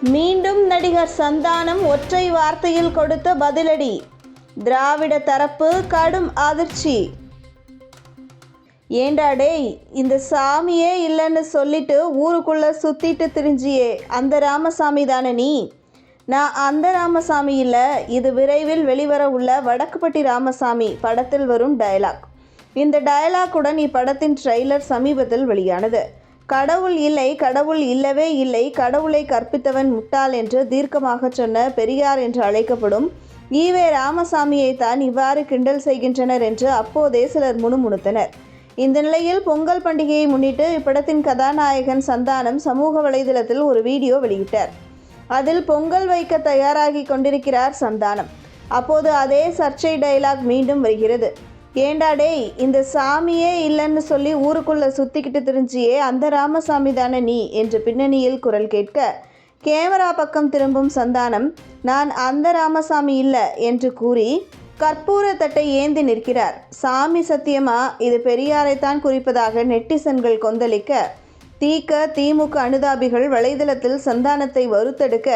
மீண்டும் நடிகர் சந்தானம் ஒற்றை வார்த்தையில் கொடுத்த பதிலடி. திராவிட தரப்பு கடும் அதிர்ச்சி. ஏண்டா டேய் இந்த சாமியே இல்லைன்னு சொல்லிட்டு ஊருக்குள்ள சுத்திட்டு திரிஞ்சியே அந்த ராமசாமி தானே நீ? நான் அந்த ராமசாமி இல்லை இது விரைவில் வெளிவர உள்ள வடக்குப்பட்டி ராமசாமி படத்தில் வரும் டயலாக் இந்த டயலாக்குடன் இப்படத்தின் ட்ரெய்லர் சமீபத்தில் வெளியானது. கடவுள் இல்லை கடவுள் இல்லவே இல்லை கடவுளை கற்பித்தவன் முட்டாள் என்று தீர்க்கமாக சொன்ன பெரியார் என்று அழைக்கப்படும் ஈவே ராமசாமியை தான் இவ்வாறு கிண்டல் செய்கின்றனர் என்று அப்போதே சிலர் முணுமுணுத்தனர். இந்த நிலையில் பொங்கல் பண்டிகையை முன்னிட்டு இப்படத்தின் கதாநாயகன் சந்தானம் சமூக வலைதளத்தில் ஒரு வீடியோ வெளியிட்டார். அதில் பொங்கல் வைக்க தயாராகி கொண்டிருக்கிறார் சந்தானம். அப்போது அதே சர்ச்சை டைலாக் மீண்டும் வருகிறது. ஏண்டா டேய் இந்த சாமியே இல்லைன்னு சொல்லி ஊருக்குள்ளே சுற்றிக்கிட்டு திரிஞ்சியே அந்த ராமசாமி தானே நீ? என்று பின்னணியில் குரல் கேட்க கேமரா பக்கம் திரும்பும் சந்தானம் நான் அந்த ராமசாமி இல்லை என்று கூறி கற்பூர தட்டை ஏந்தி நிற்கிறார். சாமி சத்தியமா? இது பெரியாரைத்தான் குறிப்பதாக நெட்டிசன்கள் கொந்தளிக்க தீக்க திமுக அனுதாபிகள் வலைதளத்தில் சந்தானத்தை வறுத்தெடுக்க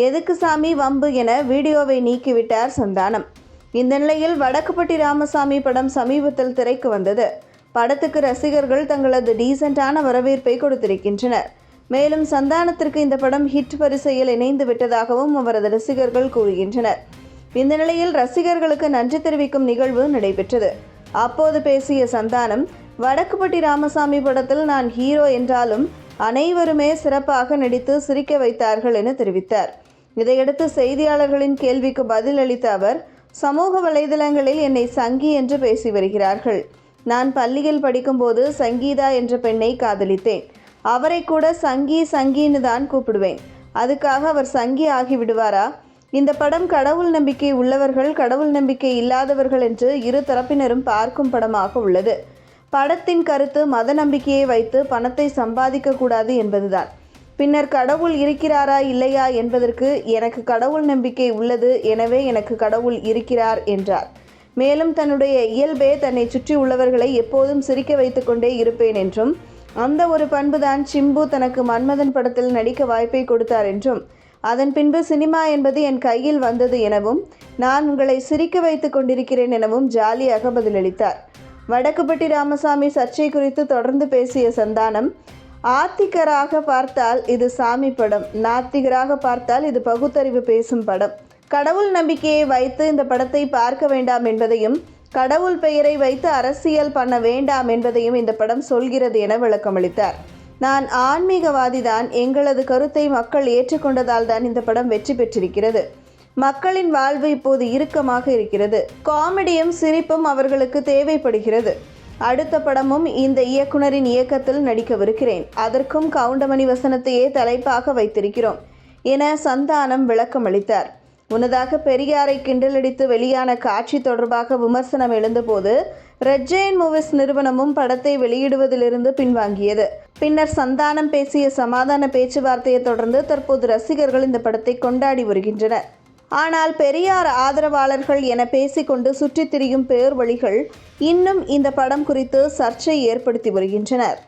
எதுக்கு சாமி வம்பு என வீடியோவை நீக்கிவிட்டார் சந்தானம். இந்த நிலையில் வடக்குப்பட்டி ராமசாமி படம் சமீபத்தில் திரைக்கு வந்தது. படத்துக்கு ரசிகர்கள் தங்களது டீசென்டான வரவேற்பை கொடுத்திருக்கின்றனர். மேலும் சந்தானத்திற்கு இந்த படம் ஹிட் வரிசையில் இணைந்து விட்டதாகவும் அவரது ரசிகர்கள் கூறுகின்றனர். இந்த நிலையில் ரசிகர்களுக்கு நன்றி தெரிவிக்கும் நிகழ்வு நடைபெற்றது. அப்போது பேசிய சந்தானம் வடக்குப்பட்டி ராமசாமி படத்தில் நான் ஹீரோ என்றாலும் அனைவருமே சிறப்பாக நடித்து சிரிக்க வைத்தார்கள் என தெரிவித்தார். இதையடுத்து செய்தியாளர்களின் கேள்விக்கு பதில் அளித்த அவர் சமூக வலைதளங்களில் என்னை சங்கி என்று பேசி வருகிறார்கள். நான் பள்ளியில் படிக்கும்போது சங்கீதா என்ற பெண்ணை காதலித்தேன். அவரை கூட சங்கி சங்கின்னு தான் கூப்பிடுவேன். அதுக்காக அவர் சங்கி ஆகிவிடுவாரா இந்த படம் கடவுள் நம்பிக்கை உள்ளவர்கள் கடவுள் நம்பிக்கை இல்லாதவர்கள் என்று இரு தரப்பினரும் பார்க்கும் படமாக உள்ளது. படத்தின் கருத்து மத நம்பிக்கையை வைத்து பணத்தை சம்பாதிக்கக்கூடாது என்பதுதான். பின்னர் கடவுள் இருக்கிறாரா இல்லையா என்பதற்கு எனக்கு கடவுள் நம்பிக்கை உள்ளது எனவே எனக்கு கடவுள் இருக்கிறார் என்றார். மேலும் தன்னுடைய இயல்பே தன்னை சுற்றி உள்ளவர்களை எப்போதும் சிரிக்க வைத்துக்கொண்டே இருப்பேன் என்றும் அந்த ஒரு பண்புதான் சிம்பு தனக்கு மன்மதன் படத்தில் நடிக்க வாய்ப்பை கொடுத்தார் என்றும் அதன் பின்பு சினிமா என்பது என் கையில் வந்தது எனவும் நான் உங்களை சிரிக்க வைத்து கொண்டிருக்கிறேன் எனவும் ஜாலியாக பதிலளித்தார். வடக்குப்பட்டி ராமசாமி சர்ச்சை குறித்து தொடர்ந்து பேசிய சந்தானம் ஆத்திகராக பார்த்தால் இது சாமி படம். நாத்திகராக பார்த்தால் இது பகுத்தறிவு பேசும் படம். கடவுள் நம்பிக்கையை வைத்து இந்த படத்தை பார்க்க வேண்டாம் என்பதையும் கடவுள் பெயரை வைத்து அரசியல் பண்ண வேண்டாம் என்பதையும் இந்த படம் சொல்கிறது என விளக்கமளித்தார். நான் ஆன்மீகவாதிதான். எங்களது கருத்தை மக்கள் ஏற்றுக்கொண்டதால் தான் இந்த படம் வெற்றி பெற்றிருக்கிறது. மக்களின் வாழ்வு இப்போது இறுக்கமாக இருக்கிறது. காமெடியும் சிரிப்பும் அவர்களுக்கு தேவைப்படுகிறது. அடுத்த படமும் இந்த இயக்குனரின் இயக்கத்தில் நடிக்கவிருக்கிறேன். அதற்கும் கவுண்டமணி வசனத்தையே தலைப்பாக வைத்திருக்கிறோம் என சந்தானம் விளக்கமளித்தார் முன்னதாக பெரியாரை கிண்டலடித்து வெளியான காட்சி தொடர்பாக விமர்சனம் எழுந்தபோது ரெட் ஜெயின் மூவிஸ் நிறுவனமும் படத்தை வெளியிடுவதிலிருந்து பின்வாங்கியது. பின்னர் சந்தானம் பேசிய சமாதான பேச்சுவார்த்தையை தொடர்ந்து தற்போது ரசிகர்கள் இந்த படத்தை கொண்டாடி வருகின்றனர். ஆனால் பெரியார் ஆதரவாளர்கள் என பேசிக்கொண்டு சுற்றித் திரியும் பேர் வழிகள் இன்னும் இந்த படம் குறித்து சர்ச்சை ஏற்படுத்தி வருகின்றனர்.